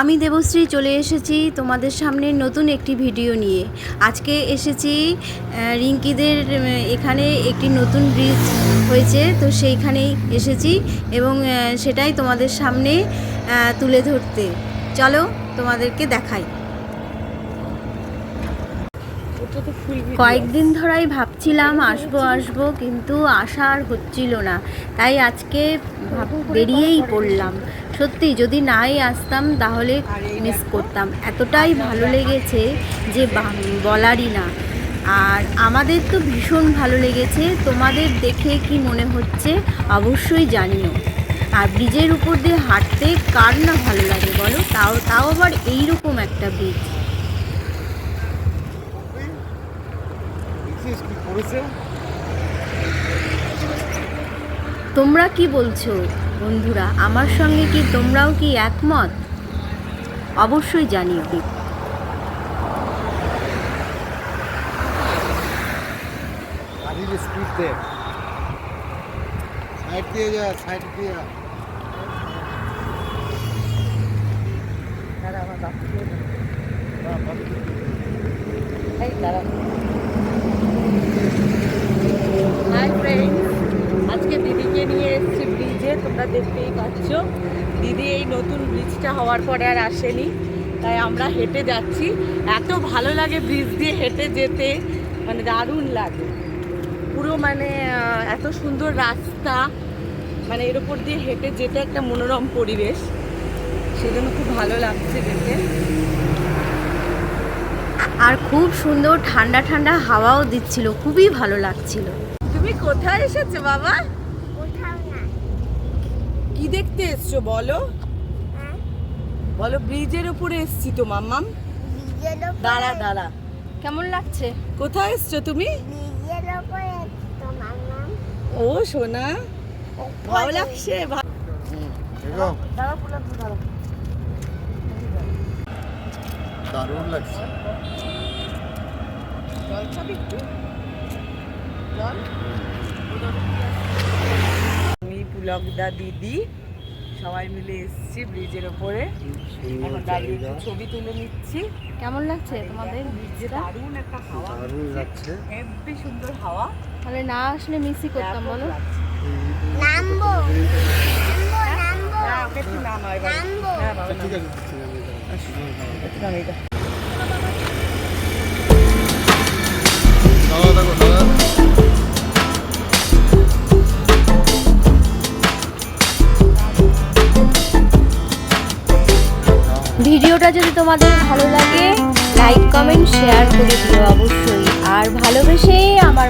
আমি দেবশ্রী চলে এসেছি তোমাদের সামনে নতুন একটি ভিডিও নিয়ে। আজকে এসেছি রিঙ্কিদের এখানে একটি নতুন ব্রিজ হয়েছে তো সেইখানেই এসেছি এবং সেটাই তোমাদের সামনে তুলে ধরতে। চলো তোমাদেরকে দেখাই। কয়েকদিন ধরাই ভাবছিলাম আসব আসব কিন্তু আসা আর হচ্ছিল না। তাই আজকে বেরিয়েই পড়লাম। সত্যি যদি নাই আসতাম তাহলে মিস করতাম। এতটাই ভালো লেগেছে যে বলারই না। আর আমাদের তো ভীষণ ভালো লেগেছে। তোমাদের দেখে কি মনে হচ্ছে অবশ্যই জানিও। আর ব্রিজের উপর দিয়ে হাঁটতে কার না ভালো লাগে বলো? তাও তাও আবার এইরকম একটা ব্রিজ। তোমরা কি বলছো? বন্ধুরা আমার সঙ্গে কি তোমরাও কি একমত? অবশ্যই জানিও। সাইড দিয়ে যা সাইড দিয়ে। যা। বাবু। হাই ফ্রেন্ডস আজকে দিদিকে নিয়ে এসেছি ব্রিজে তোমরা দেখতেই পাচ্ছ। দিদি এই নতুন ব্রিজটা হওয়ার পরে আর আসেনি তাই আমরা হেঁটে যাচ্ছি। এত ভালো লাগে ব্রিজ দিয়ে হেঁটে যেতে মানে দারুণ লাগে। পুরো মানে এত সুন্দর রাস্তা মানে এর উপর দিয়ে হেঁটে যেতে একটা মনোরম পরিবেশ। সেজন্য খুব ভালো লাগছে যেতে আর খুব সুন্দর ঠান্ডা ঠান্ডা হাওয়াও দিচ্ছিল খুবই ভালো লাগছিল। তুমি কোথায় এসেছ বাবা? কি দেখতে এসছো বলো? বলো ব্রিজের উপরে এসছি তো মাম্মাম। দাঁড়া দাঁড়া। কেমন লাগছে? কোথায় এসছো তুমি? ও সোনা। ভালো লাগছে দারুণ লাগছে। জল খাবি একটু? জল? আমি পুলকদা দিদি সবাই মিলে এসেছি ব্রিজের ওপরে এখন দাঁড়িয়ে একটু ছবি তুলে নিচ্ছি কেমন লাগছে তোমাদের ব্রিজে দারুণ একটা হাওয়া দারুণ লাগছে হেব্বি সুন্দর হাওয়া তাহলে না আসলে মিসই করতাম বলো। নামবো নামবো হ্যাঁ নামবো। হ্যাঁ বাবা ঠিক আছে ঠিক আছে ভিডিওটা যদি তোমাদের ভালো লাগে লাইক কমেন্ট শেয়ার করে দিও অবশ্যই। আর ভালোবেসে আমার